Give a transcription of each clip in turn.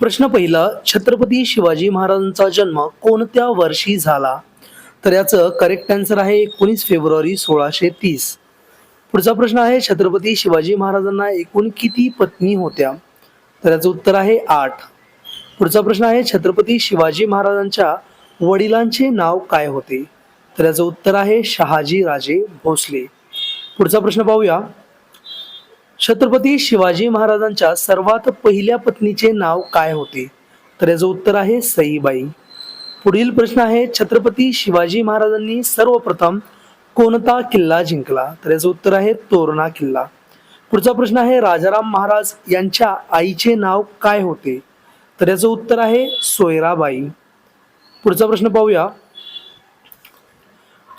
प्रश्न पहिला छत्रपती शिवाजी महाराजांचा जन्म कोणत्या वर्षी झाला? तर याचं करेक्ट आन्सर आहे एकोणीस फेब्रुवारी सोळाशे तीस. पुढचा प्रश्न आहे छत्रपती शिवाजी महाराजांना एकूण किती पत्नी होत्या? तर याचं उत्तर आहे आठ. पुढचा प्रश्न आहे छत्रपती शिवाजी महाराजांच्या वडिलांचे नाव काय होते? तर याचं उत्तर आहे शहाजी राजे भोसले. पुढचा प्रश्न पाहूया. छत्रपती शिवाजी महाराजांच्या सर्वात पहिल्या पत्नीचे नाव काय होते? तर याचं उत्तर आहे सईबाई. पुढील प्रश्न आहे छत्रपती शिवाजी महाराजांनी सर्वप्रथम कोणता किल्ला जिंकला? तर याचं उत्तर आहे तोरणा किल्ला. पुढचा प्रश्न आहे राजाराम महाराज यांच्या आईचे नाव काय होते? तर याचं उत्तर आहे सोयराबाई. पुढचा प्रश्न पाहूया.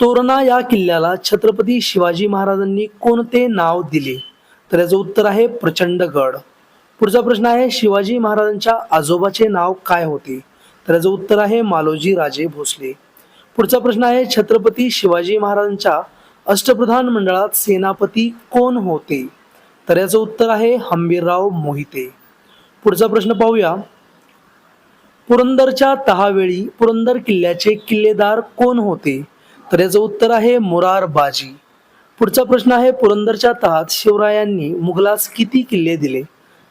तोरणा या किल्ल्याला छत्रपती शिवाजी महाराजांनी कोणते नाव दिले? तर याचं उत्तर आहे प्रचंडगड पुढचा प्रश्न आहे शिवाजी महाराजांच्या आजोबाचे नाव काय होते? तर याचं उत्तर आहे मालोजी राजे भोसले. पुढचा प्रश्न आहे छत्रपती शिवाजी महाराजांच्या अष्टप्रधान मंडळात सेनापती कोण होते? तर याचं उत्तर आहे हंबीरराव मोहिते. पुढचा प्रश्न पाहूया. पुरंदरच्या तहावेळी पुरंदर किल्ल्याचे किल्लेदार कोण होते? तर याचं उत्तर आहे मुरार बाजी पुढचा प्रश्न आहे पुरंदरच्या तहात शिवरायांनी मुघलास किती किल्ले दिले?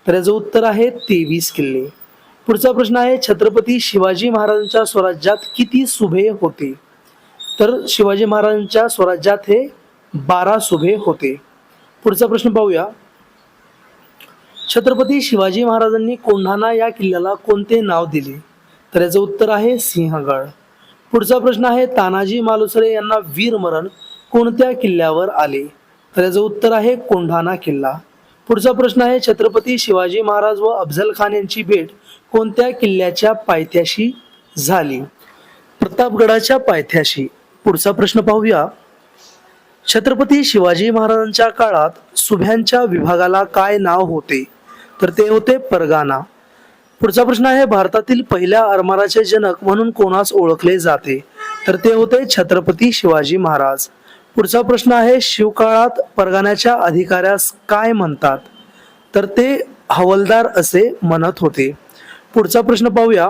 तर याचं उत्तर आहे तेवीस किल्ले. पुढचा प्रश्न आहे छत्रपती शिवाजी महाराजांच्या स्वराज्यात किती सुभे होते? तर शिवाजी महाराजांच्या स्वराज्यात हे बारा सुभे होते. पुढचा प्रश्न पाहूया. छत्रपती शिवाजी महाराजांनी कोंढाणा या किल्ल्याला कोणते नाव दिले? तर याचं उत्तर आहे सिंहगड. पुढचा प्रश्न आहे तानाजी मालुसरे यांना वीरमरण कोणत्या किल्ल्यावर आले? तर याचं उत्तर आहे कोंढाणा किल्ला. पुढचा प्रश्न आहे छत्रपती शिवाजी महाराज व अफझल खान यांची भेट कोणत्या किल्ल्याच्या पायथ्याशी झाली? प्रतापगडाच्या पायथ्याशी. पुढचा प्रश्न पाहूया. छत्रपती शिवाजी महाराजांच्या काळात सुभ्यांच्या विभागाला काय नाव होते? तर ते होते परगाना पुढचा प्रश्न आहे भारतातील पहिल्या आरमाराचे जनक म्हणून कोणास ओळखले जाते? तर ते होते छत्रपती शिवाजी महाराज. पुढचा प्रश्न आहे शिवकाळात परगाण्याच्या अधिकाऱ्यास काय म्हणतात? तर ते हवलदार असे म्हणत होते. पुढचा प्रश्न पाहूया.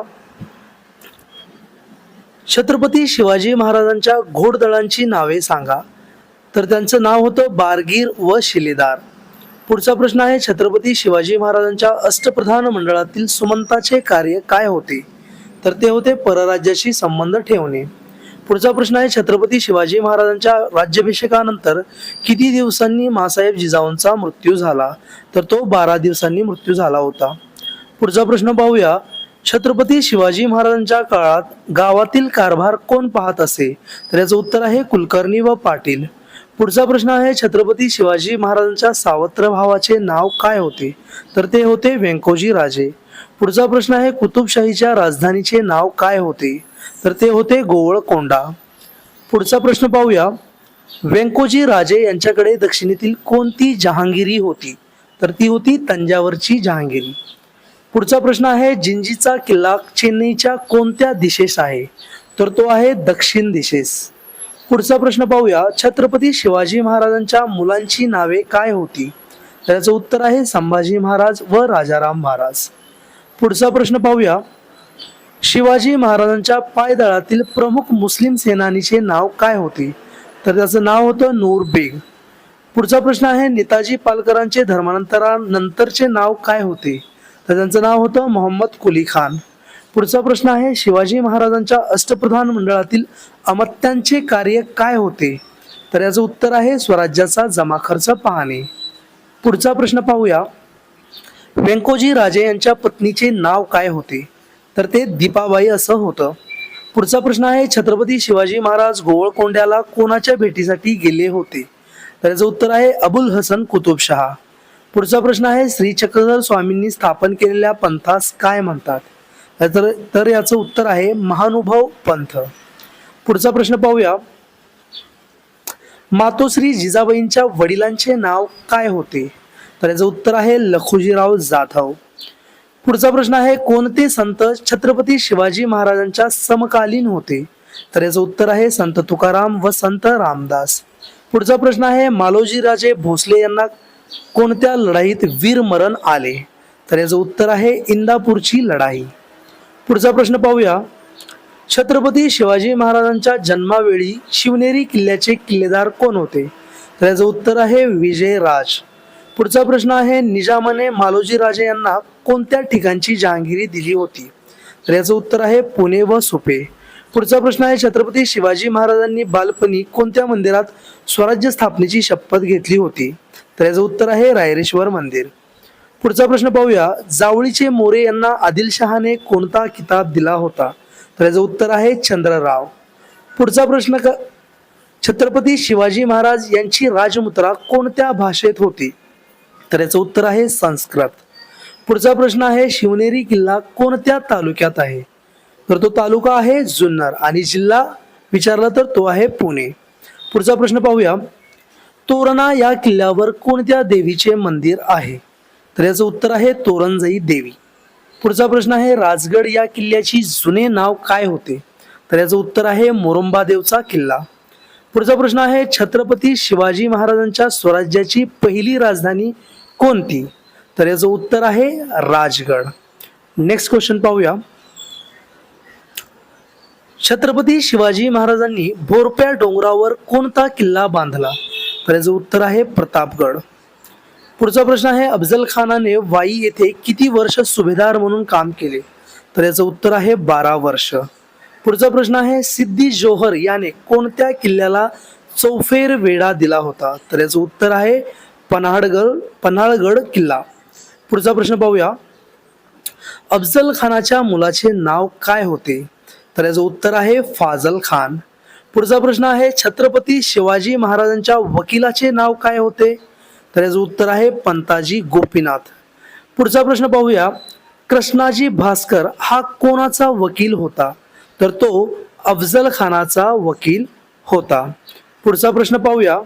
छत्रपती शिवाजी महाराजांच्या घोडदळांची नावे सांगा. तर त्यांचं नाव होतं बारगीर व शिलेदार. पुढचा प्रश्न आहे छत्रपती शिवाजी महाराजांच्या अष्टप्रधान मंडळातील सुमंताचे कार्य काय होते? तर ते होते परराज्याशी संबंध ठेवणे. पुढचा प्रश्न आहे छत्रपती शिवाजी महाराजांच्या राज्याभिषेकानंतर किती दिवसांनी मासाहेब जिजाऊंचा मृत्यू झाला? तर तो बारा दिवसांनी मृत्यू झाला होता. पुढचा प्रश्न पाहूया. छत्रपती शिवाजी महाराजांच्या काळात गावातील कारभार कोण पाहत असे? तर याचं उत्तर आहे कुलकर्णी व पाटील. पुढचा प्रश्न आहे छत्रपती शिवाजी महाराजांच्या सावत्र भावाचे नाव काय होते? तर ते होते व्यंकोजी राजे. पुढचा प्रश्न आहे कुतुबशाहीच्या राजधानीचे नाव काय होते? तर ते होते गोवळकोंडा पुढचा प्रश्न पाहूया. व्यंकोजी राजे यांच्याकडे दक्षिणेतील कोणती जहांगिरी होती? तर ती होती तंजावरची जहांगिरी. पुढचा प्रश्न आहे जिंजीचा किल्ला चेन्नईच्या कोणत्या दिशेस आहे? तर तो आहे दक्षिण दिशेस. पुढचा प्रश्न पाहूया छत्रपती शिवाजी महाराजांच्या मुलांची नावे काय होती? त्याचं उत्तर आहे संभाजी महाराज व राजाराम महाराज. पुढचा प्रश्न पाहूया शिवाजी महाराजांच्या पायदळातील प्रमुख मुस्लिम सेनानीचे नाव काय होते? तर त्याचं नाव होतं नूर बेग. पुढचा प्रश्न आहे नेताजी पालकरांचे धर्मांतरानंतरचे नाव काय होते? तर त्यांचं नाव होतं मोहम्मद कुली खान. पुढचा प्रश्न आहे शिवाजी महाराजांच्या अष्टप्रधान मंडळातील अमत्यांचे कार्य काय होते? तर याचं उत्तर आहे स्वराज्याचा जमा खर्च पाहणे. पुढचा प्रश्न पाहूया. व्यंकोजी राजे यांच्या पत्नीचे नाव काय होते? तर ते दीपाबाई असं होतं. पुढचा प्रश्न आहे छत्रपती शिवाजी महाराज गोवळकोंड्याला कोणाच्या भेटीसाठी गेले होते? तर याचं उत्तर आहे अबुल हसन कुतुबशहा पुढचा प्रश्न आहे श्री चक्रधर स्वामींनी स्थापन केलेल्या पंथास काय म्हणतात? तर तर याचं उत्तर आहे महानुभव पंथ. पुढचा प्रश्न पाहूया. मातोश्री जिजाबाईंच्या वडिलांचे नाव काय होते? तर याचं उत्तर आहे लखुजीराव जाधव. पुढचा प्रश्न आहे कोणते संत छत्रपती शिवाजी महाराजांच्या समकालीन होते? तर याचं उत्तर आहे संत तुकाराम व संत रामदास. पुढचा प्रश्न आहे मालोजी राजे भोसले यांना कोणत्या लढाईत वीरमरण आले? तर याचं उत्तर आहे इंदापूरची लढाई. पुढचा प्रश्न पाहूया. छत्रपती शिवाजी महाराजांच्या जन्मावेळी शिवनेरी किल्ल्याचे किल्लेदार कोण होते? तर याचं उत्तर आहे विजयराज. पुढचा प्रश्न आहे निजामाने मालोजी राजे यांना कोणत्या ठिकाणची जहांगिरी दिली होती? तर याचं उत्तर आहे पुणे व सुपे. पुढचा प्रश्न आहे छत्रपती शिवाजी महाराजांनी बालपणी कोणत्या मंदिरात स्वराज्य स्थापनेची शपथ घेतली होती? तर याचं उत्तर आहे रायरेश्वर मंदिर. पुढचा प्रश्न पाहूया जावळीचे मोरे यांना आदिलशहाने कोणता किताब दिला होता? तर याचं उत्तर आहे चंद्रराव. पुढचा प्रश्न क छत्रपती शिवाजी महाराज यांची राजमुद्रा कोणत्या भाषेत होती? तर याचं उत्तर आहे संस्कृत. पुढचा प्रश्न आहे शिवनेरी किल्ला कोणत्या तालुक्यात आहे? तर तो तालुका आहे जुन्नर आणि जिल्हा विचारला तर तो आहे पुणे. पुढचा प्रश्न पाहूया. तोरणा या किल्ल्यावर कोणत्या देवीचे मंदिर आहे? तर याचं उत्तर आहे तोरणजई देवी. पुढचा प्रश्न आहे राजगड या किल्ल्याची जुने नाव काय होते? तर याचं उत्तर आहे मोरंबादेवचा किल्ला. पुढचा प्रश्न आहे छत्रपती शिवाजी महाराजांच्या स्वराज्याची पहिली राजधानी कोणती? तर याचं उत्तर आहे राजगड. नेक्स्ट क्वेश्चन पाहूया. छत्रपती शिवाजी महाराजांनी भोरप्या डोंगरावर कोणता किल्ला बांधला? तर याचं उत्तर आहे प्रतापगड. पुढचा प्रश्न आहे अफजल खानाने वाई येथे किती वर्ष सुभेदार म्हणून काम केले? तर याचं उत्तर आहे बारा वर्ष. पुढचा प्रश्न आहे सिद्धी जोहर याने कोणत्या किल्ल्याला चौफेर वेढा दिला होता? तर याचं उत्तर आहे पन्हाळगड पन्हाळगड किल्ला. पुढचा प्रश्न पाहूया. अफजल खानाच्या मुलाचे नाव काय होते? तर याचं उत्तर आहे फाजल खान. पुढचा प्रश्न आहे छत्रपती शिवाजी महाराजांच्या वकिलाचे नाव काय होते? तर याचं उत्तर आहे पंताजी गोपीनाथ. पुढचा प्रश्न पाहूया. कृष्णाजी भास्कर हा कोणाचा वकील होता? तर तो अफजल खानाचा वकील होता. पुढचा प्रश्न पाहूया.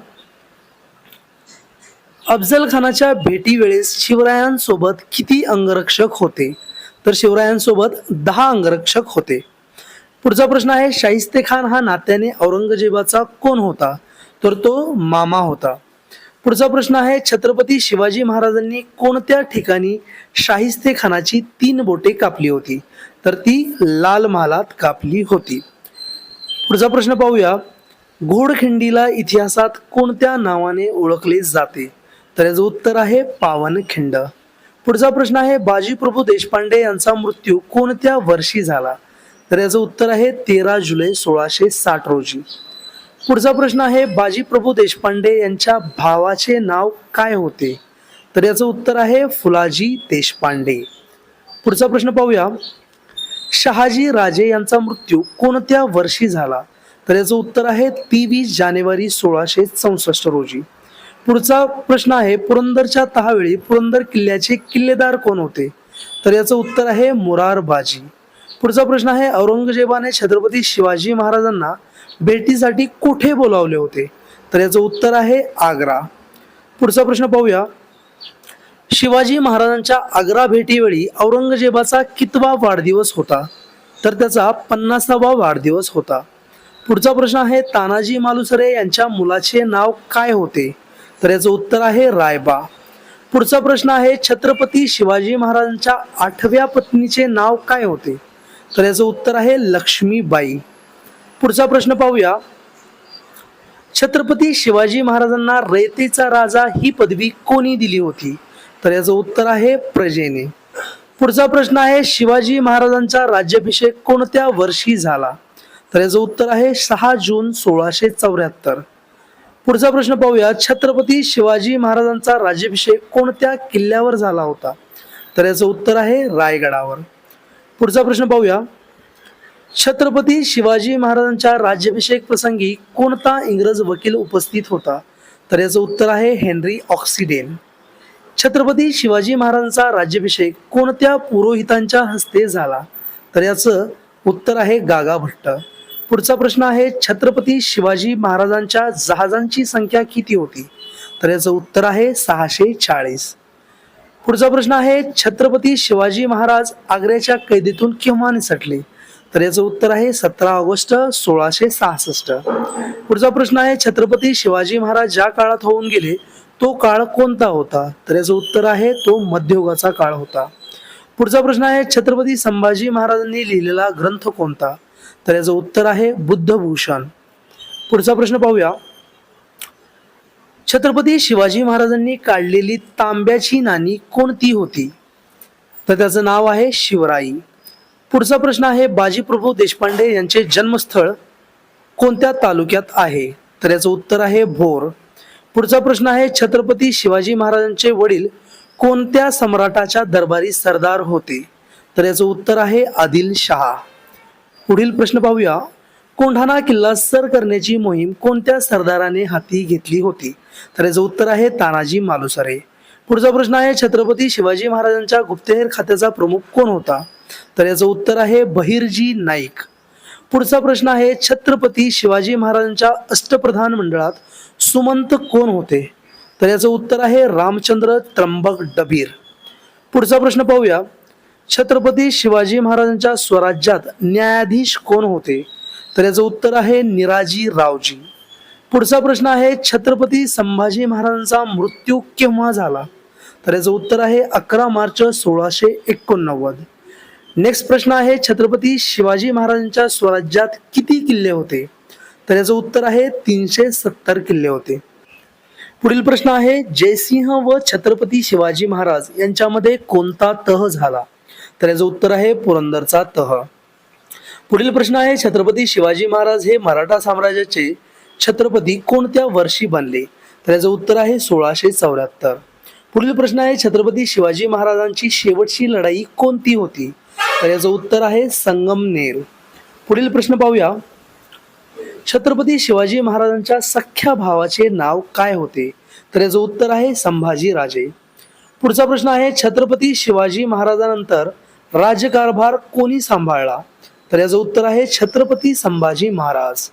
अफजल खानाच्या भेटीवेळेस शिवरायांसोबत किती अंगरक्षक होते? तर शिवरायांसोबत दहा अंगरक्षक होते. पुढचा प्रश्न आहे शाहिस्ते खान हा नात्याने औरंगजेबाचा कोण होता? तर तो मामा होता. पुढचा प्रश्न आहे छत्रपती शिवाजी महाराजांनी कोणत्या ठिकाणी शाहिस्ते खानाची तीन बोटे कापली होती? तर ती लाल महालात कापली होती. पुढचा प्रश्न पाहूया. घोडखिंडीला इतिहासात कोणत्या नावाने ओळखले जाते? तर याचं उत्तर आहे पावनखिंड. पुढचा प्रश्न आहे बाजीप्रभू देशपांडे यांचा मृत्यू कोणत्या वर्षी झाला? तर याचं उत्तर आहे तेरा जुलै सोळाशे साठ रोजी. पुढचा प्रश्न आहे बाजीप्रभू देशपांडे यांच्या भावाचे नाव काय होते? तर याचं उत्तर आहे फुलाजी देशपांडे. पुढचा प्रश्न पाहूया. शहाजी राजे यांचा मृत्यू कोणत्या वर्षी झाला? तर याचं उत्तर आहे तेवीस जानेवारी सोळाशे चौसष्ट रोजी. पुढचा प्रश्न आहे पुरंदरच्या तहावेळी पुरंदर किल्ल्याचे किल्लेदार कोण होते? तर याचं उत्तर आहे मुरारबाजी पुढचा प्रश्न आहे औरंगजेबाने छत्रपती शिवाजी महाराजांना भेटीसाठी कुठे बोलावले होते? तर याचं उत्तर आहे आग्रा. पुढचा प्रश्न पाहूया. शिवाजी महाराजांच्या आग्रा भेटीवेळी औरंगजेबाचा कितवा वाढदिवस होता? तर त्याचा पन्नासावा वाढदिवस होता. पुढचा प्रश्न आहे तानाजी मालुसरे यांच्या मुलाचे नाव काय होते? तर याचं उत्तर आहे रायबा. पुढचा प्रश्न आहे छत्रपती शिवाजी महाराजांच्या आठव्या पत्नीचे नाव काय होते? तर याचं उत्तर आहे लक्ष्मीबाई. पुढचा प्रश्न पाहूया. छत्रपती शिवाजी महाराजांना रयतेचा राजा ही पदवी कोणी दिली होती? तर याचं उत्तर आहे प्रजेने. पुढचा प्रश्न आहे शिवाजी महाराजांचा राज्याभिषेक कोणत्या वर्षी झाला? तर याचं उत्तर आहे सहा जून सोळाशे चौऱ्याहत्तर. पुढचा प्रश्न पाहूया छत्रपती शिवाजी महाराजांचा राज्याभिषेक कोणत्या किल्ल्यावर झाला होता? तर याचं उत्तर आहे रायगडावर. पुढचा प्रश्न पाहूया छत्रपती शिवाजी महाराजांच्या राज्याभिषेक प्रसंगी कोणता इंग्रज वकील उपस्थित होता? तर याचं उत्तर आहे हेनरी ऑक्सिडेन. छत्रपती शिवाजी महाराजांचा राज्याभिषेक कोणत्या पुरोहितांच्या हस्ते झाला? तर याचं उत्तर आहे गागा भट्ट. पुढचा प्रश्न आहे छत्रपती शिवाजी महाराजांच्या जहाजांची संख्या किती होती? तर याचं उत्तर आहे सहाशे चाळीस. पुढचा प्रश्न आहे छत्रपती शिवाजी महाराज आग्र्याच्या कैदेतून केव्हा निसटले? तर याचं उत्तर आहे सतरा ऑगस्ट सोळाशे सहासष्ट. पुढचा प्रश्न आहे छत्रपती शिवाजी महाराज ज्या काळात होऊन गेले तो काळ कोणता होता? तर याचं उत्तर आहे तो मध्ययुगाचा काळ होता. पुढचा प्रश्न आहे छत्रपती संभाजी महाराजांनी लिहिलेला ग्रंथ कोणता? तर याचं उत्तर आहे बुद्धभूषण. पुढचा प्रश्न पाहूया. छत्रपती शिवाजी महाराजांनी काढलेली तांब्याची नाणी कोणती होती? तर त्याचं नाव आहे शिवराई. पुढचा प्रश्न आहे बाजीप्रभू देशपांडे यांचे जन्मस्थळ कोणत्या तालुक्यात आहे? तर याचं उत्तर आहे भोर. पुढचा प्रश्न आहे छत्रपती शिवाजी महाराजांचे वडील कोणत्या सम्राटाच्या दरबारी सरदार होते? तर याचं उत्तर आहे आदिल शहा. पुढील प्रश्न पाहूया. कोंढाणा किल्ला सर करण्याची मोहीम कोणत्या सरदाराने हाती घेतली होती? तर याचं उत्तर आहे तानाजी मालुसरे. पुढचा प्रश्न आहे छत्रपती शिवाजी महाराजांच्या गुप्तहेर खात्याचा प्रमुख कोण होता? तर याचं उत्तर आहे बहिर्जी नाईक. पुढचा प्रश्न आहे छत्रपती शिवाजी महाराजांच्या अष्टप्रधान मंडळात सुमंत कोण होते? तर याचं उत्तर आहे रामचंद्र त्र्यंबक डबीर. पुढचा प्रश्न पाहूया. छत्रपती शिवाजी महाराजांच्या स्वराज्यात न्यायाधीश कोण होते? तर याचं उत्तर आहे निराजी रावजी पुढचा प्रश्न आहे छत्रपती संभाजी महाराजांचा मृत्यू केव्हा झाला? तर याचं उत्तर आहे अकरा मार्च सोळाशे एकोणनव्वद. नेक्स्ट प्रश्न आहे छत्रपती शिवाजी महाराजांच्या स्वराज्यात किती किल्ले होते? तर याचं उत्तर आहे तीनशे सत्तर किल्ले होते. पुढील प्रश्न आहे जयसिंह व छत्रपती शिवाजी महाराज यांच्यामध्ये कोणता तह झाला? तर याचं उत्तर आहे पुरंदरचा तह. पुढील प्रश्न आहे छत्रपती शिवाजी महाराज हे मराठा साम्राज्याचे छत्रपती कोणत्या वर्षी बनले? तर याचं उत्तर आहे सोळाशे चौऱ्याहत्तर. पुढील प्रश्न आहे छत्रपती शिवाजी महाराजांची शेवटची लढाई कोणती होती? तर याचं उत्तर आहे संगमनेर पुढील प्रश्न पाहूया. छत्रपती शिवाजी महाराजांच्या सख्या भावाचे नाव काय होते? तर याचं उत्तर आहे संभाजी राजे. पुढचा प्रश्न आहे छत्रपती शिवाजी महाराजांनंतर राज्यकारभार कोणी सांभाळला? तर याचं उत्तर आहे छत्रपती संभाजी महाराज.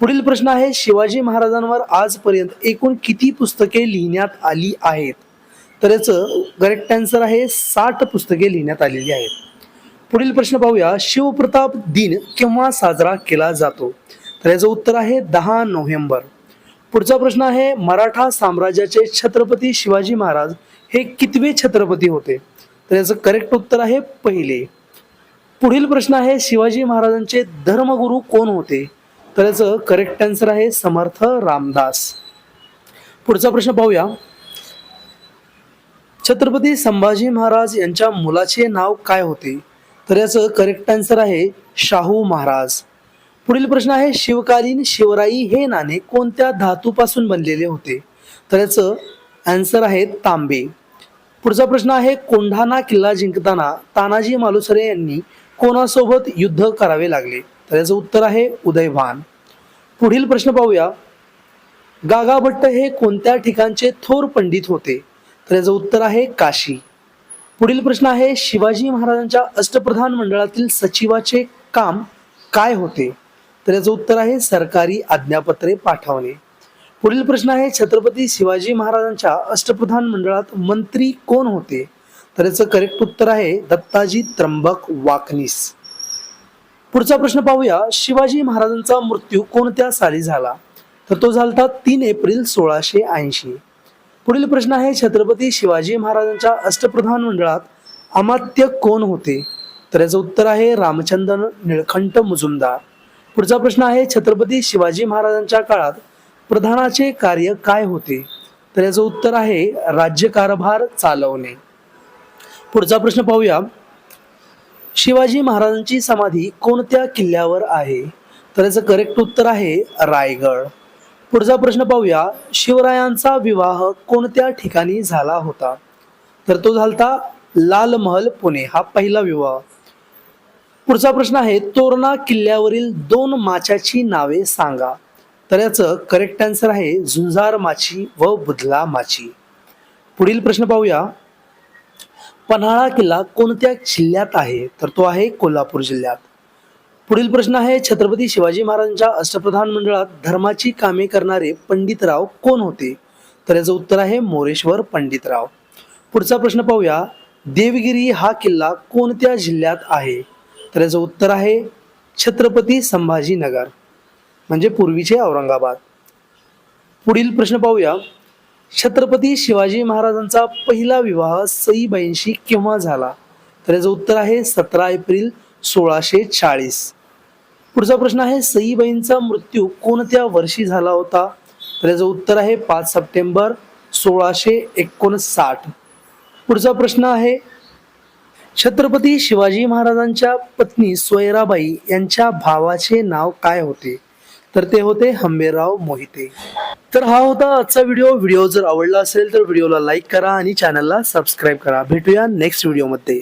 पुढील प्रश्न आहे शिवाजी महाराजांवर आजपर्यंत एकूण किती पुस्तके लिहिण्यात आली आहेत? तर याचं करेक्ट आन्सर आहे साठ पुस्तके लिहिण्यात आलेली आहेत. पुढील प्रश्न पाहूया. शिवप्रताप दिन केव्हा साजरा केला जातो? तर याचं उत्तर आहे दहा नोव्हेंबर. पुढचा प्रश्न आहे मराठा साम्राज्याचे छत्रपती शिवाजी महाराज हे कितवे छत्रपती होते? तर याचं करेक्ट उत्तर आहे पहिले. पुढील प्रश्न आहे शिवाजी महाराजांचे धर्मगुरू कोण होते? तर याचं करेक्ट आन्सर आहे समर्थ रामदास. पुढचा प्रश्न पाहूया. छत्रपती संभाजी महाराज यांच्या मुलाचे नाव काय होते? तर याचं करेक्ट आन्सर आहे शाहू महाराज. पुढील प्रश्न आहे शिवकालीन शिवराई हे नाणे कोणत्या धातूपासून बनलेले होते? तर याचं आन्सर आहे तांबे. पुढचा प्रश्न आहे कोंढाणा किल्ला जिंकताना तानाजी मालुसरे यांनी कोणासोबत युद्ध करावे लागले? तर याचं उत्तर आहे उदयभान पुढील प्रश्न पाहूया. गागाभट्ट हे कोणत्या ठिकाणचे थोर पंडित होते? तर याचं उत्तर आहे काशी. पुढील प्रश्न आहे शिवाजी महाराजांच्या अष्टप्रधान मंडळातील सचिवाचे काम काय होते? तर याचं उत्तर आहे सरकारी आज्ञापत्रे पाठवणे. पुढील प्रश्न आहे छत्रपती शिवाजी महाराजांच्या अष्टप्रधान मंडळात मंत्री कोण होते? तर याचं करेक्ट उत्तर आहे दत्ताजी त्र्यंबक वाकनीस. पुढचा प्रश्न पाहूया शिवाजी महाराजांचा मृत्यू कोणत्या साली झाला? तर तो झाला तीन एप्रिल सोळाशे ऐंशी. पुढील प्रश्न आहे छत्रपती शिवाजी महाराजांच्या अष्टप्रधान मंडळात अमात्य कोण होते? तर याचं उत्तर आहे रामचंद्र निळखंठ मुजुमदार. पुढचा प्रश्न आहे छत्रपती शिवाजी महाराजांच्या काळात प्रधानाचे कार्य काय होते? तर याचं उत्तर आहे राज्यकारभार चालवणे. पुढचा प्रश्न पाहूया. शिवाजी महाराजांची समाधी कोणत्या किल्ल्यावर आहे? तर याचं करेक्ट उत्तर आहे रायगड. पुढचा प्रश्न पाहूया. शिवरायांचा विवाह कोणत्या ठिकाणी झाला होता? तर तो झालता लाल महल पुणे हा पहिला विवाह. पुढचा प्रश्न आहे तोरणा किल्ल्यावरील दोन माच्याची नावे सांगा. तर याचं करेक्ट आन्सर आहे झुंजार माची व बुधला माची. पुढील प्रश्न पाहूया. पन्हाळा किल्ला कोणत्या जिल्ह्यात आहे? तर तो आहे कोल्हापूर जिल्ह्यात. पुढील प्रश्न आहे छत्रपती शिवाजी महाराजांच्या अष्टप्रधान मंडळात धर्माची कामे करणारे पंडितराव कोण होते? तर याचं उत्तर आहे मोरेश्वर पंडितराव. पुढचा प्रश्न पाहूया देवगिरी हा किल्ला कोणत्या जिल्ह्यात आहे? तर याचं उत्तर आहे छत्रपती संभाजीनगर म्हणजे पूर्वीचे औरंगाबाद. पुढील प्रश्न पाहूया छत्रपती शिवाजी महाराजांचा पहिला विवाह सईबाईंशी केव्हा झाला? तर याचं उत्तर आहे सतरा एप्रिल सोळाशे चाळीस. पुढचा प्रश्न आहे सईबाईंचा मृत्यू कोणत्या वर्षी झाला होता? तर याचं उत्तर आहे पाच सप्टेंबर सोळाशे एकोणसाठ. पुढचा प्रश्न आहे छत्रपती शिवाजी महाराजांच्या पत्नी सोयराबाई यांच्या भावाचे नाव काय होते? तर ते होते हंबेराव मोहिते. तर हा होता आजचा व्हिडिओ. व्हिडिओ जर आवडला असेल तर व्हिडिओला लाईक करा आणि चॅनलला सबस्क्राईब करा. भेटूया नेक्स्ट व्हिडिओमध्ये.